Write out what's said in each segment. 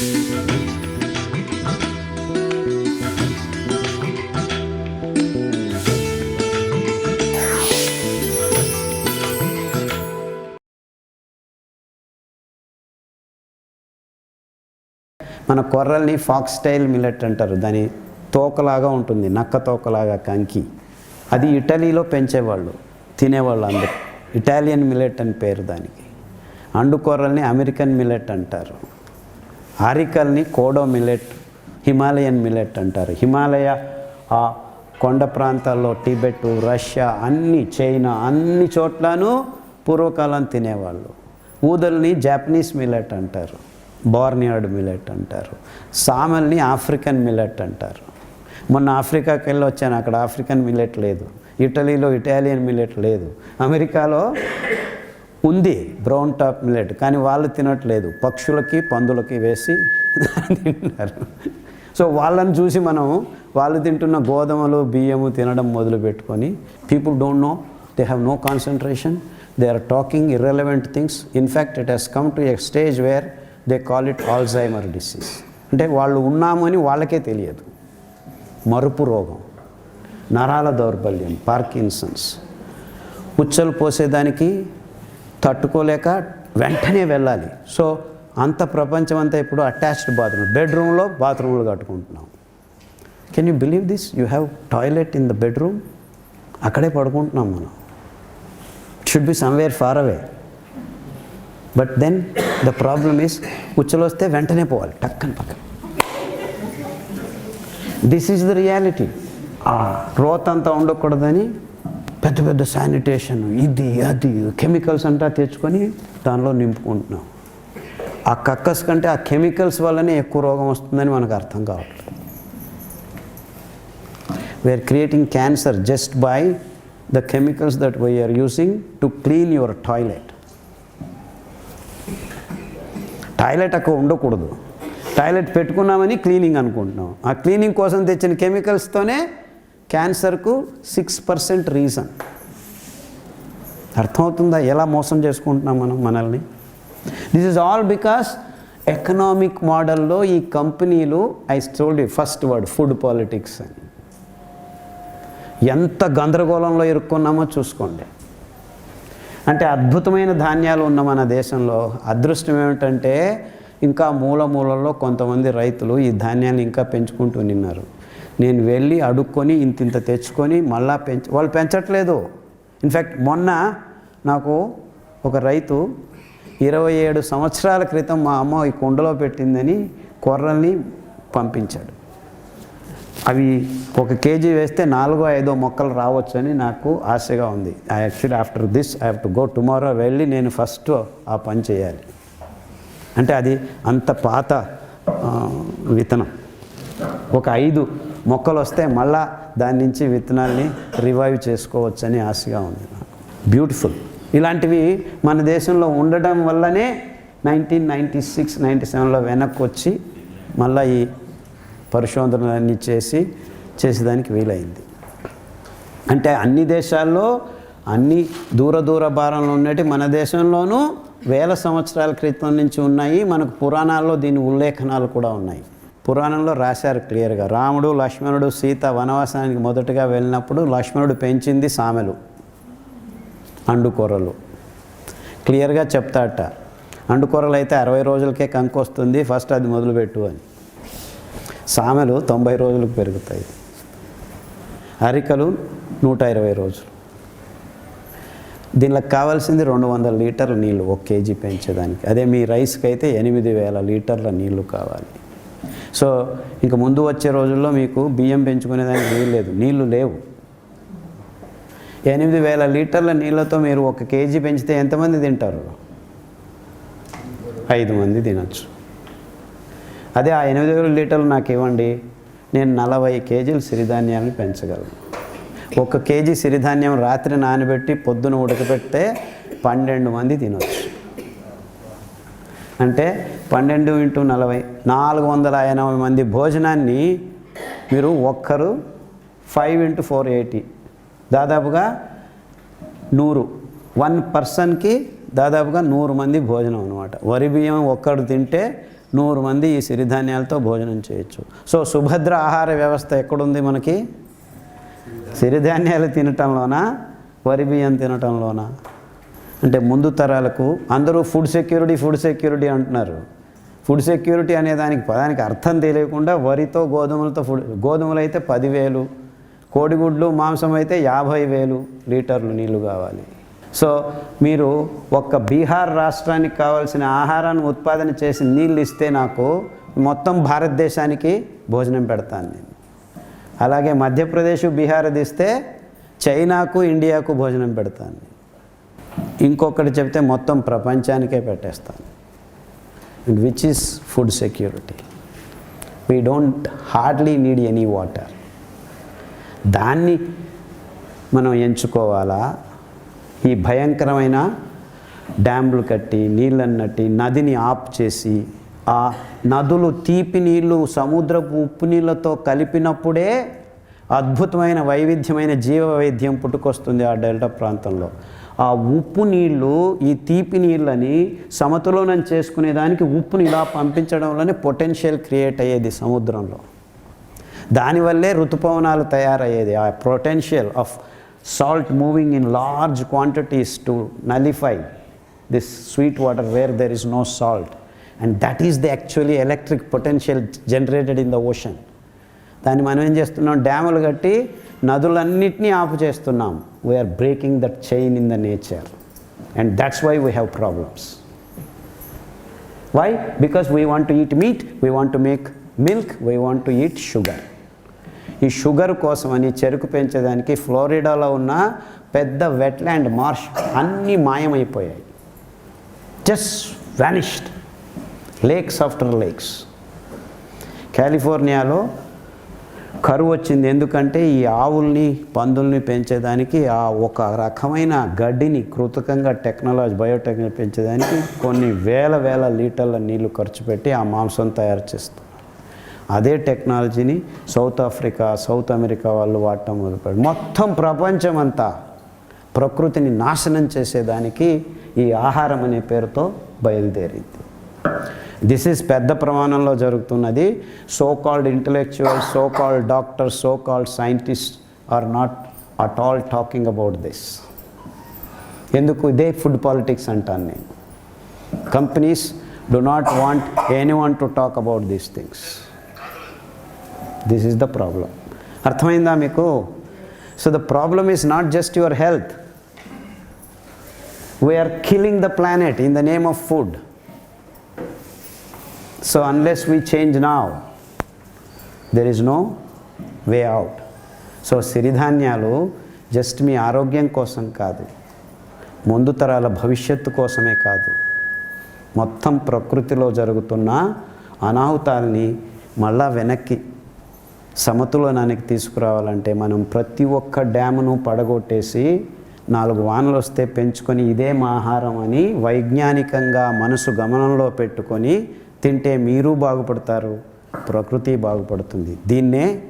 మన కొర్రల్ని foxtail millet అంటారు. దాని తోకలాగా ఉంటుంది. నక్క తోకలాగా కంకి. అది ఇటలీలో పెంచేవాళ్ళు తినేవాళ్ళు అందరు. ఇటాలియన్ మిల్లెట్ అని పేరు దానికి. అండు కొర్రల్ని అమెరికన్ మిల్లెట్ అంటారు. ఆరికల్ని కోడో మిల్లెట్ హిమాలయన్ మిల్లెట్ అంటారు. హిమాలయ ఆ కొండ ప్రాంతాల్లో టిబెట్ రష్యా అన్ని చైనా అన్ని చోట్లను పూర్వకాలం తినేవాళ్ళు. ఊదల్ని జాపనీస్ మిల్లెట్ అంటారు బోర్నియాడ్ మిల్లెట్ అంటారు సామెల్ని ఆఫ్రికన్ మిల్లెట్ అంటారు. మొన్న ఆఫ్రికాకి వెళ్ళి వచ్చాను అక్కడ ఆఫ్రికన్ మిల్లెట్ లేదు. ఇటలీలో ఇటాలియన్ మిల్లెట్ లేదు. అమెరికాలో ఉంది. బ్రౌన్ టాప్ మిల్లెట్ కానీ వాళ్ళు తినట్లేదు. పక్షులకి పందులకి వేసి తింటున్నారు. సో వాళ్ళని చూసి మనం వాళ్ళు తింటున్న గోధుమలు బియ్యము తినడం మొదలు పెట్టుకొని people don't know they have no concentration they are talking irrelevant things in fact it has come to a stage where they call it Alzheimer disease అంటే వాళ్ళు ఉన్నామని వాళ్ళకే తెలియదు. మరుపు రోగం నరాల దౌర్బల్యం పార్కిన్సన్స్ ఉచ్చలు పోసేదానికి తట్టుకోలేక వెంటనే వెళ్ళాలి. సో అంత ప్రపంచం అంతా ఇప్పుడు అటాచ్డ్ బాత్రూమ్ బెడ్రూమ్లో బాత్రూమ్లు కట్టుకుంటున్నాం. Can you believe this you have toilet in the bedroom అక్కడే పడుకుంటున్నాం మనం. Should be somewhere far away but then the problem is ఉచ్చలు వస్తే వెంటనే పోవాలి టక్కని పక్కన. దిస్ ఈజ్ ద రియాలిటీ ఆ రోత్ అంతా ఉండకూడదని పెద్ద పెద్ద శానిటేషన్ ఇది అది కెమికల్స్ అంతా తెచ్చుకొని దానిలో నింపుకుంటున్నాం. ఆ కక్కస్ కంటే ఆ కెమికల్స్ వల్లనే ఎక్కువ రోగం వస్తుందని మనకు అర్థం కావట్లేదు. We are creating cancer just by the chemicals that we are using to clean your toilet toilet అక్కడ ఉండకూడదు. టాయిలెట్ పెట్టుకున్నామని క్లీనింగ్ అనుకుంటున్నాం. ఆ క్లీనింగ్ కోసం తెచ్చిన కెమికల్స్తోనే క్యాన్సర్కు సిక్స్ పర్సెంట్ రీజన్. అర్థమవుతుందా? ఎలా మోసం చేసుకుంటున్నాం మనం మనల్ని? This is all because economic మోడల్లో ఈ కంపెనీలు I told first word food politics అని ఎంత గందరగోళంలో ఇరుక్కున్నామో చూసుకోండి. అంటే అద్భుతమైన ధాన్యాలు ఉన్న మన దేశంలో అదృష్టం ఏమిటంటే ఇంకా మూల మూలల్లో కొంతమంది రైతులు ఈ ధాన్యాన్ని ఇంకా పెంచుకుంటూ నిన్నారు. నేను వెళ్ళి అడుక్కొని ఇంత ఇంత తెచ్చుకొని మళ్ళా పెంచ వాళ్ళు పెంచట్లేదు. ఇన్ఫ్యాక్ట్ మొన్న నాకు ఒక రైతు ఇరవై ఏడు సంవత్సరాల క్రితం మా అమ్మ ఈ కుండలో పెట్టిందని కొర్రల్ని పంపించాడు. అవి ఒక కేజీ వేస్తే నాలుగో ఐదో మొక్కలు రావచ్చని నాకు ఆశగా ఉంది. I actually after this I have to go tomorrow వెళ్ళి నేను ఫస్ట్ ఆ పని చేయాలి. అంటే అది అంత పాత విత్తనం. ఒక ఐదు మొక్కలు వస్తే మళ్ళా దాని నుంచి విత్తనాల్ని రివైవ్ చేసుకోవచ్చని ఆశగా ఉంది నాకు. బ్యూటిఫుల్ ఇలాంటివి మన దేశంలో ఉండడం వల్లనే నైన్టీన్ నైంటీ సిక్స్ నైంటీ సెవెన్లో వెనక్కి వచ్చి మళ్ళీ ఈ పరిశోధనలన్నీ చేసి చేసేదానికి వీలైంది. అంటే అన్ని దేశాల్లో అన్ని దూర దూర భారంలో ఉన్నట్టు మన దేశంలోనూ వేల సంవత్సరాల క్రితం నుంచి ఉన్నాయి మనకు పురాణాల్లో దీని ఉల్లేఖనాలు కూడా ఉన్నాయి. పురాణంలో రాశారు క్లియర్గా. రాముడు లక్ష్మణుడు సీత వనవాసానికి మొదటగా వెళ్ళినప్పుడు లక్ష్మణుడు పెంచింది సామెలు అండుకూరలు. క్లియర్గా చెప్తాట అండుకూరలు అయితే అరవై రోజులకే కంకు వస్తుంది ఫస్ట్ అది మొదలుపెట్టు అని. సామెలు తొంభై రోజులకు పెరుగుతాయి. అరికలు నూట ఇరవై రోజులు. దీనిలో కావాల్సింది రెండు వందల లీటర్ల నీళ్ళు ఒక కేజీ పెంచేదానికి. అదే మీ రైస్కి అయితే ఎనిమిది వేల లీటర్ల నీళ్ళు కావాలి. సో ఇంక ముందు వచ్చే రోజుల్లో మీకు బియ్యం పెంచుకునేదానికి వీలు లేదు. నీళ్ళు లేవు. ఎనిమిది వేల లీటర్ల నీళ్ళతో మీరు ఒక కేజీ పెంచితే ఎంతమంది తింటారు? ఐదు మంది తినచ్చు. అదే ఆ ఎనిమిది వేల లీటర్లు నాకు ఇవ్వండి నేను నలభై కేజీలు సిరిధాన్యాలను పెంచగలను. ఒక కేజీ సిరిధాన్యం రాత్రి నానబెట్టి పొద్దున ఉడకబెడితే పన్నెండు మంది తినొచ్చు. అంటే పన్నెండు ఇంటూ నలభై నాలుగు వందల ఎనభై మంది భోజనాన్ని మీరు ఒక్కరు ఫైవ్ ఇంటూ ఫోర్ ఎయిటీ దాదాపుగా నూరు. వన్ పర్సన్కి దాదాపుగా నూరు మంది భోజనం అనమాట వరి బియ్యం ఒక్కడు తింటే నూరు మంది ఈ సిరిధాన్యాలతో భోజనం చేయొచ్చు. సో సుభద్ర ఆహార వ్యవస్థ ఎక్కడుంది మనకి? సిరిధాన్యాలు తినటంలోనా? వరి బియ్యం తినటంలోనా? అంటే ముందు తరాలకు అందరూ ఫుడ్ సెక్యూరిటీ ఫుడ్ సెక్యూరిటీ అంటున్నారు. ఫుడ్ సెక్యూరిటీ అనే దానికి పదానికి అర్థం తెలియకుండా వరితో గోధుమలతో ఫుడ్ గోధుమలు అయితే పదివేలు కోడిగుడ్లు మాంసం అయితే యాభై వేలు లీటర్లు నీళ్ళు కావాలి. సో మీరు ఒక్క బీహార్ రాష్ట్రానికి కావాల్సిన ఆహారాన్ని ఉత్పాదన చేసి నీళ్ళు ఇస్తే నాకు మొత్తం భారతదేశానికి భోజనం పెడతాను నేను. అలాగే మధ్యప్రదేశ్ బీహార్ ఇస్తే చైనాకు ఇండియాకు భోజనం పెడతాను ఇంకొకటి చెప్తే మొత్తం ప్రపంచానికే పెట్టేస్తాను. And which is food security we don't hardly need any water దాన్ని మనం ఎంచుకోవాలా? ఈ భయంకరమైన డ్యామ్లు కట్టి నీళ్ళని నట్టి నదిని ఆఫ్ చేసి ఆ నదులు తీపి నీళ్ళు సముద్రపు ఉప్పు నీళ్ళతో కలిపినప్పుడే అద్భుతమైన వైవిధ్యమైన జీవ వైవిధ్యం పుట్టుకొస్తుంది ఆ డెల్టా ప్రాంతంలో. ఆ ఉప్పు నీళ్ళు ఈ తీపి నీళ్ళని సమతులనం చేసుకునే దానికి ఉప్పుని ఇలా పంపించడంలోనే పొటెన్షియల్ క్రియేట్ అయ్యేది సముద్రంలో. దానివల్లే ఋతుపవనాలు తయారయ్యేది. ఆ potential of salt moving in large quantities to nullify this sweet water where there is no salt. And that is the actually electric potential generated in the ocean. దాన్ని మనం ఏం చేస్తున్నాం? డ్యాములు కట్టి నదులన్నింటినీ ఆపు చేస్తున్నాం. We are breaking that chain in the nature and that's why we have problems why because we want to eat meat we want to make milk we want to eat sugar ఈ sugar కోసం అని చెరుకు పెంచేదానికి ఫ్లోరిడాలో ఉన్న పెద్ద wetland marsh అన్నీ మాయమైపోయాయి. Just vanished lakes after lakes కాలిఫోర్నియాలో కరువు వచ్చింది. ఎందుకంటే ఈ ఆవుల్ని పందుల్ని పెంచేదానికి ఆ ఒక రకమైన గడ్డిని కృతకంగా టెక్నాలజీ బయోటెక్నాలజీ పెంచేదానికి కొన్ని వేల వేల లీటర్ల నీళ్ళు ఖర్చు పెట్టి ఆ మాంసం తయారు చేస్తారు అదే టెక్నాలజీని సౌత్ ఆఫ్రికా సౌత్ అమెరికా వాళ్ళు వాడటం మొదలుపెట్టారు. మొత్తం ప్రపంచం అంతా ప్రకృతిని నాశనం చేసేదానికి ఈ ఆహారం అనే పేరుతో బయలుదేరింది. దిస్ ఈజ్ పెద్ద ప్రమాణంలో జరుగుతున్నది. So called intellectual so called doctors so called scientist are not at all talking about this ఎందుకు? ఇదే ఫుడ్ పాలిటిక్స్ అంటాను నేను. Companies do not want anyone to talk about these things this is the problem అర్థమైందా మీకు? So the problem is not just your health we are killing the planet in the name of food so unless we change now there is no way out so సిరిధాన్యాలు just మీ ఆరోగ్యం కోసం కాదు ముందు తరాల భవిష్యత్తు కోసమే కాదు మొత్తం ప్రకృతిలో జరుగుతున్న అనాహుతాల్ని మళ్ళా వెనక్కి సమతులనానికి తీసుకురావాలంటే మనం ప్రతి ఒక్క డ్యామును పడగొట్టేసి నాలుగు వానలు వస్తే పెంచుకొని ఇదే మా ఆహారం అని వైజ్ఞానికంగా మనసు గమనంలో పెట్టుకొని తింటే మీరు బాగుపడతారు ప్రకృతి బాగుపడుతుంది. దీన్నే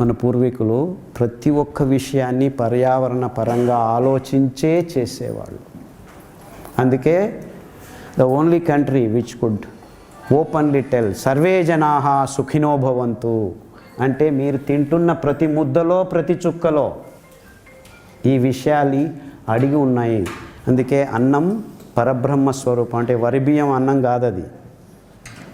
మన పూర్వీకులు ప్రతి ఒక్క విషయాన్ని పర్యావరణ పరంగా ఆలోచించే చేసేవాళ్ళు. అందుకే the only country which could openly tell survey జనా సుఖినోభవంతు అంటే మీరు తింటున్న ప్రతి ముద్దలో ప్రతి చుక్కలో ఈ విషయాలు అడిగి ఉన్నాయి. అందుకే అన్నం పరబ్రహ్మ స్వరూపం అంటే వరి బియ్యం అన్నం కాదది.